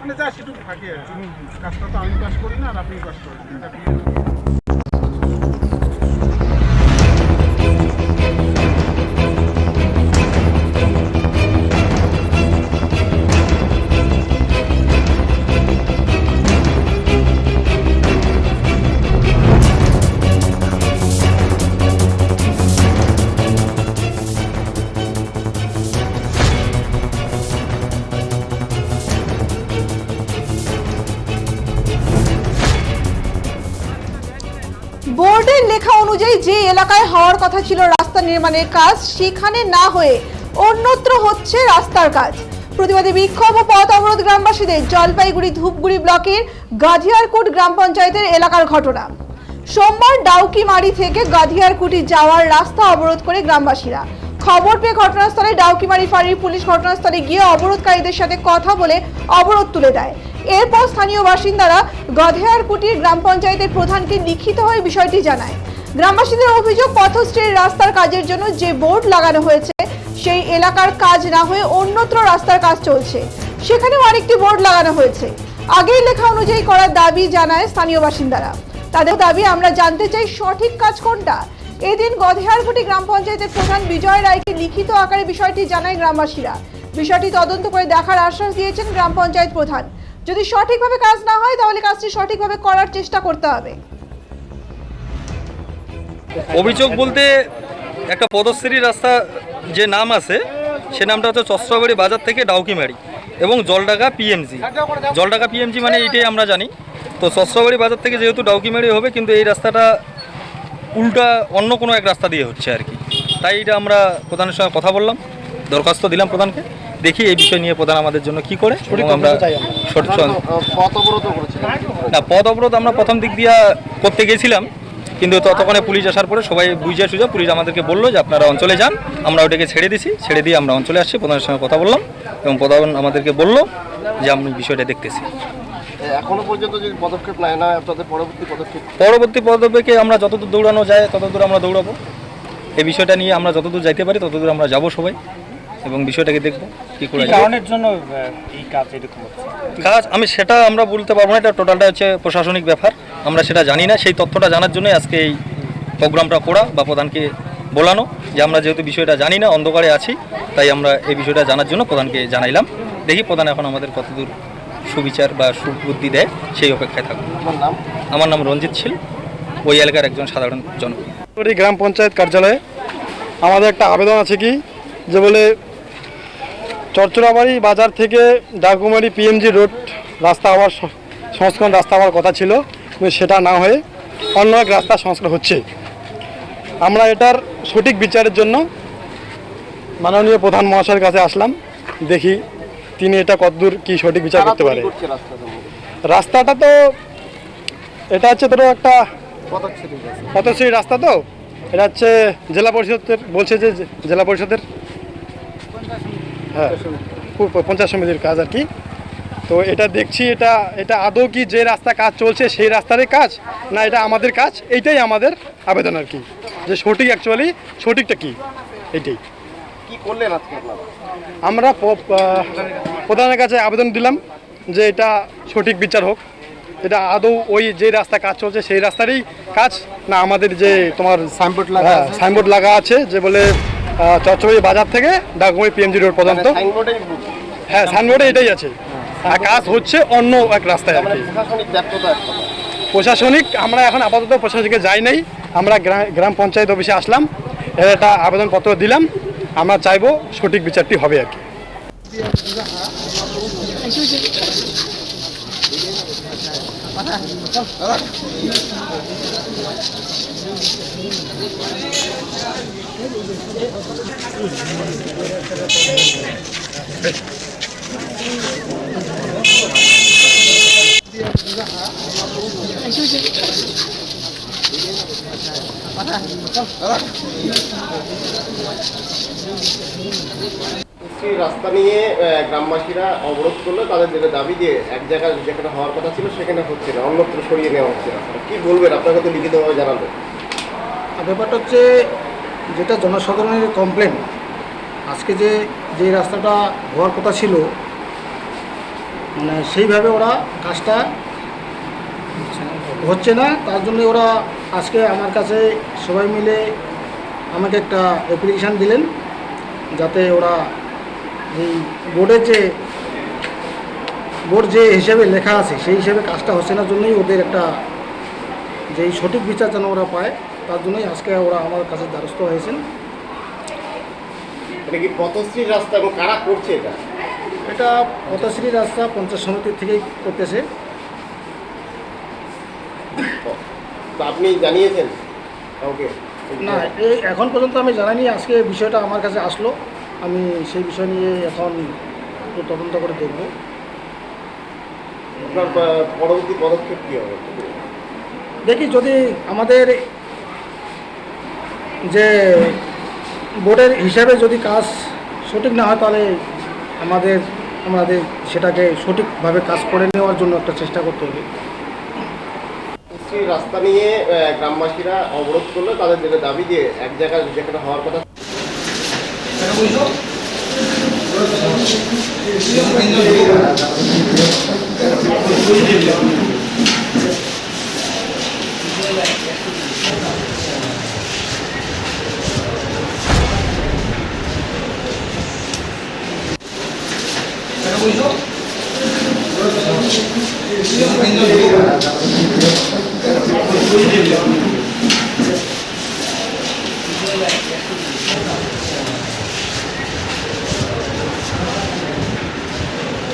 মানে যা সেটুকু থাকে। কাজটা তো আমি কাজ করি না আর আপনি কাজ করেন লেখা অনুযায়ী যে এলাকায় হওয়ার কথা ছিল রাস্তা নির্মাণের কাজ, সেখানে না হয়ে অন্যত্র হচ্ছে রাস্তার কাজ। প্রতিবাদে বিক্ষোভ ও পথ অবরোধ গ্রামবাসীদের জলপাইগুড়ি ধূপগুড়ি ব্লকের গাধিয়ারকুট গ্রাম পঞ্চায়েতের এলাকার ঘটনা। সোমবার ডাউকিমারি থেকে গাধিয়ারকুটি যাওয়ার রাস্তা অবরোধ করে গ্রামবাসীরা। খবর পেয়ে ঘটনাস্থলে ডাউকিমারি ফাঁড়ির পুলিশ ঘটনাস্থলে গিয়ে অবরোধকারীদের সাথে কথা বলে অবরোধ তুলে দেয়। এরপর স্থানীয় বাসিন্দারা গধেয়ারকুটির গ্রাম পঞ্চায়েতের প্রধানকে লিখিত হয়ে বিষয়টি জানায়। গ্রামবাসীদের অভিযোগ, পথশ্রীর রাস্তার কাজের জন্য যে বোর্ড লাগানো হয়েছে, সেই এলাকার কাজ না হয়ে অন্যত্র রাস্তার কাজ চলছে। সেখানেও আরেকটি বোর্ড লাগানো হয়েছে। আগেই লেখা অনুযায়ী করার দাবি জানায় স্থানীয় বাসিন্দারা। তাদের দাবি, আমরা জানতে চাই সঠিক কাজ কোনটা। এদিন গধেয়ারকুটি গ্রাম পঞ্চায়েতের প্রধান বিজয় রায়কে লিখিত আকারে বিষয়টি জানায় গ্রামবাসীরা। বিষয়টি তদন্ত করে দেখার আশ্বাস দিয়েছেন গ্রাম পঞ্চায়েত প্রধান। যদি সঠিকভাবে কাজ না হয়, তাহলে কাজটি সঠিকভাবে করার চেষ্টা করতে হবে। অভিযোগ বলতে একটা পদশ্রী রাস্তা যে নাম আছে সে নামটা হচ্ছে চস্ত্রবাড়ি বাজার থেকে ডাউকিমারি এবং জলডাকা পিএমজি জলডাকা পিএমজি মানে এইটাই আমরা জানি। তো চস্ত্রবাড়ি বাজার থেকে যেহেতু ডাউকিমারি হবে কিন্তু এই রাস্তাটা উল্টা অন্য কোনো এক রাস্তা দিয়ে হচ্ছে আর কি। তাই এটা আমরা প্রধানের সঙ্গে কথা বললাম দরখাস্ত দিলাম প্রধানকে দেখি এই বিষয় নিয়ে প্রধান আমাদের জন্য কি করে আমরা না পথ অবরোধ আমরা প্রথম দিক দিয়ে করতে গেছিলাম কিন্তু ততক্ষণে পুলিশ আসার পরে সবাই বুঝে সুঝে পুলিশ আমাদেরকে বলল যে আপনারা অঞ্চলে যান আমরা ওটাকে ছেড়ে দিছি ছেড়ে দিয়ে আমরা অঞ্চলে আসছি প্রধানের সঙ্গে কথা বললাম এবং প্রধান আমাদেরকে বলল যে আমি বিষয়টা দেখতেছি। এখনও পর্যন্ত যদি পদক্ষেপ নেয় না আপনাদের পরবর্তী পদক্ষেপ? পরবর্তী পদক্ষেপে আমরা যতদূর দৌড়ানো যায় ততদূর আমরা দৌড়াবো। এই বিষয়টা নিয়ে আমরা যতদূর যাইতে পারি ততদূর আমরা যাব সবাই এবং বিষয়টাকে দেখব কী করে কারণের জন্য এই কাজ এরকম কাজ আমি সেটা আমরা বলতে পারব না এটা টোটালটা হচ্ছে প্রশাসনিক ব্যাপার। আমরা সেটা জানি না। সেই তথ্যটা জানার জন্য আজকে এই প্রোগ্রামটা করা বা প্রধানকে বলানো যে আমরা যেহেতু বিষয়টা জানি না অন্ধকারে আছি তাই আমরা এই বিষয়টা জানার জন্য প্রধানকে জানাইলাম। দেখি প্রধান এখন আমাদের কতদূর সুবিচার বা সুবুদ্ধি দেয় সেই অপেক্ষায় থাকব আমার নাম রঞ্জিত ছিল ওই এলাকার একজন সাধারণ জন গ্রাম পঞ্চায়েত কার্যালয়ে আমাদের একটা আবেদন আছে কি? যে বলে চরচরাবাড়ি বাজার থেকে ডাকুমারি পিএমজি রোড রাস্তা হওয়ার সংস্করণ রাস্তা হওয়ার কথা ছিল। কিন্তু সেটা না হয়ে অন্য এক রাস্তা সংস্কার হচ্ছে। আমরা এটার সঠিক বিচারের জন্য মাননীয় প্রধান মহাশয়ের কাছে আসলাম দেখি তিনি এটা কতদূর কি সঠিক বিচার করতে পারে। রাস্তাটা? তো এটা হচ্ছে ধরো একটা পথশ্রী রাস্তা। তো এটা হচ্ছে জেলা পরিষদের বলছে যে জেলা পরিষদের হ্যাঁ পঞ্চায়েত সমিতির কাজ আর কি। তো এটা দেখছি এটা এটা আদৌ কি যে রাস্তা কাজ চলছে সেই রাস্তারই কাজ না এটা আমাদের কাজ? এইটাই আমাদের আবেদন আর কি। যে সঠিক অ্যাকচুয়ালি সঠিকটা কি? এটাই কি করলেন আজকে আমরা প্রধানের কাছে আবেদন দিলাম যে এটা সঠিক বিচার হোক। এটা আদৌ ওই যে রাস্তা কাজ চলছে সেই রাস্তারই কাজ না আমাদের যে তোমার সাইনবোর্ড লাগা হ্যাঁ সাইনবোর্ড লাগা আছে যে বলে চচ্চড়ি বাজার থেকে ডাকুমারি পিএমজি রোড পর্যন্ত। হ্যাঁ সাইনবোর্ডে এটাই আছে। আর কাজ হচ্ছে অন্য এক রাস্তায় আর কি। প্রশাসনিক আমরা এখন আপাতত প্রশাসনিকে যাই নাই। আমরা গ্রা- গ্রাম পঞ্চায়েত অফিসে আসলাম একটা আবেদনপত্র দিলাম। আমরা চাইব সঠিক বিচারটি হবে আর কি। রাস্তা নিয়ে গ্রামবাসীরা অবরোধ করল তাদের যেটা দাবি যে এক জায়গায় যেখানে হওয়ার কথা ছিল সেখানে হচ্ছে না, অন্যত্র সরিয়ে নেওয়া হচ্ছে রাস্তাটা কি বলবেন? আপনাকে তো লিখিতভাবে জানালো ব্যাপারটা হচ্ছে, যেটা জনসাধারণের কমপ্লেন আজকে যে যে রাস্তাটা হওয়ার কথা ছিল মানে সেইভাবে ওরা কাজটা হচ্ছে না, তার জন্য ওরা আজকে আমার কাছে সবাই মিলে আমাকে একটা অ্যাপ্লিকেশান দিলেন, যাতে ওরা এই বোর্ডের যে, বোর্ড যে হিসেবে লেখা আছে, সেই হিসেবে কাজটা হচ্ছে না, জন্যই ওদের একটা যেই সঠিক বিচার যেন ওরা পায়, তার জন্যই আজকে ওরা আমার কাছে দ্বারস্থ হয়েছেন। এটা কি পথশ্রীর রাস্তা এবং কারা করছে এটা? এটা পথশ্রী রাস্তা পঞ্চায়েত সমিতির থেকেই করতেছে। আপনি জানিয়েছেন? কাউকে না এই এখন পর্যন্ত আমি জানাইনি আজকে বিষয়টা আমার কাছে আসলো। আমি সেই বিষয় নিয়ে এখন একটু তদন্ত করে দেখব। আপনার পরবর্তী পদক্ষেপ কী হবে? দেখি যদি আমাদের যে বোর্ডের হিসাবে যদি কাজ সঠিক না হয় তাহলে আমাদের আমাদের সেটাকে সঠিকভাবে কাজ করে নেওয়ার জন্য একটা চেষ্টা করতে হবে রাস্তা নিয়ে গ্রামবাসীরা অবরোধ করলে তাদের যেটা দাবি যে এক জায়গায় যেখানে হওয়ার কথা Thank. Thank you.